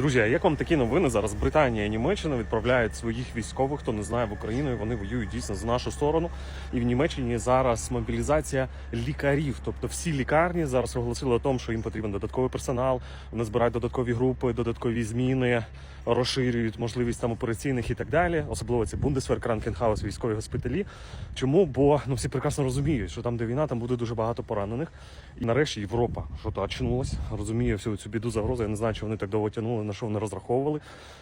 Друзі, а як вам такі новини? Зараз Британія і Німеччина відправляють своїх військових, хто не знає в Україну, і вони воюють дійсно за нашу сторону. І в Німеччині зараз мобілізація лікарів. Тобто всі лікарні зараз оголосили о тому, що їм потрібен додатковий персонал. Вони збирають додаткові групи, додаткові зміни, розширюють можливість там операційних і так далі. Особливо це Бундесвер, Кранкенхаус, військові госпіталі. Чому? Бо ну всі прекрасно розуміють, що там, де війна, там буде дуже багато поранених. І нарешті Європа що то очнулась, розуміє всю цю біду загрозу. Я не знаю, чи вони так довго тягнули, на що вони розраховували,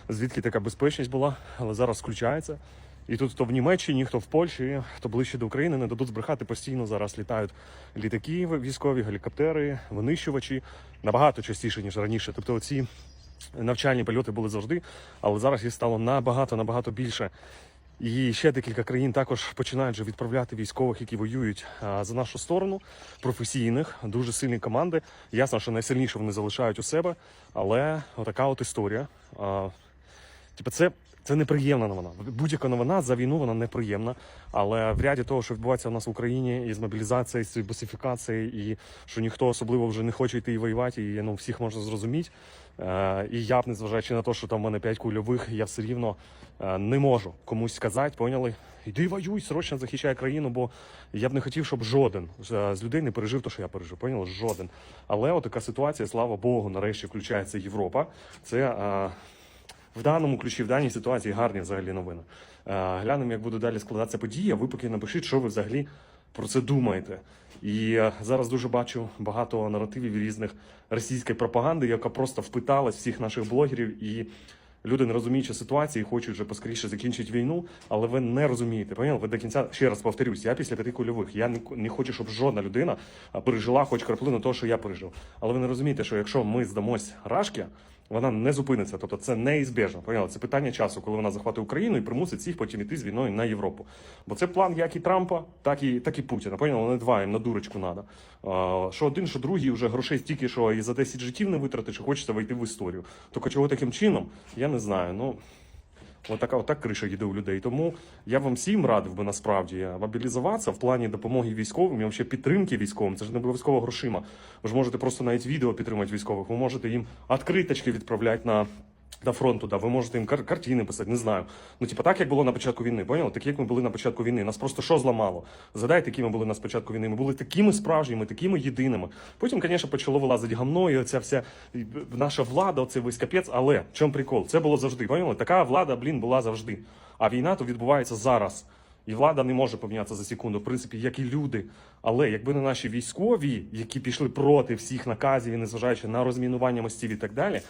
звідки така безпечність була, але зараз включається. І тут хто в Німеччині, хто в Польщі, хто ближче до України, не дадуть збрехати постійно. Зараз літають літаки військові, гелікоптери, винищувачі набагато частіше ніж раніше. Тобто, оці навчальні польоти були завжди, але зараз їх стало набагато набагато більше. І ще декілька країн також починають вже відправляти військових, які воюють за нашу сторону, професійних, дуже сильні команди. Ясно, що найсильніше вони залишають у себе, але така от історія. Типу, це, це неприємна новина. Будь-яка новина за війну вона неприємна. Але в ряді того, що відбувається у нас в Україні, і з мобілізацією, з цією босифікацією, і що ніхто особливо вже не хоче йти і воювати, і ну, всіх можна зрозуміти. Е, і я б, незважаючи на те, що там в мене 5 кульових, я все рівно е, не можу комусь сказати, поняли? Іди воюй, срочно захищай країну, бо я б не хотів, щоб жоден з з людей не пережив те, що я пережив. Поняли? Жоден. Але от така ситуація, слава Богу, нарешті включається Європа. Це. Е, в даному ключі, в даній ситуації гарні взагалі новини. Е, Глянемо, як буде далі складатися події. а Ви поки напишіть, що ви взагалі про це думаєте. І е, зараз дуже бачу багато наративів різних російської пропаганди, яка просто впиталась всіх наших блогерів і. Люди не розуміючи ситуації, хочуть вже поскоріше закінчити війну, але ви не розумієте. Поняли? Ви до кінця ще раз повторюсь, я після п'яти кульових. Я не хочу, щоб жодна людина пережила хоч краплину того, що я пережив. Але ви не розумієте, що якщо ми здамось рашки, вона не зупиниться. Тобто це неізбежно. Поняли? Це питання часу, коли вона захватить Україну і примусить всіх потім іти з війною на Європу. Бо це план як і Трампа, так і так і Путіна. Поняли? Вони два їм на дурочку треба. Що один, що другий, вже грошей стільки, що і за 10 життів не витратиш, що хочеться вийти в історію. Тільки чого таким чином, я не знаю. Ну. Отака отак криша їде у людей. Тому я вам всім радив би насправді мобілізуватися в плані допомоги військовим і взагалі підтримки військовим. Це ж не обов'язково грошима. Ви ж можете просто навіть відео підтримати військових. Ви можете їм відкриточки відправляти на. До фронту, да, ви можете їм кар- картини писати, не знаю. Ну, типу, так як було на початку війни, поняли? Так як ми були на початку війни. Нас просто що зламало? Згадайте, які ми були на спочатку війни. Ми були такими справжніми, такими єдиними. Потім, звісно, почало вилазити гамно, і оця вся наша влада, оцей весь капець. Але в чому прикол? Це було завжди. Поняли? Така влада, блін, була завжди. А війна то відбувається зараз. І влада не може помінятися за секунду, в принципі, як і люди. Але якби не наші військові, які пішли проти всіх наказів і незважаючи на розмінування мостів і так далі,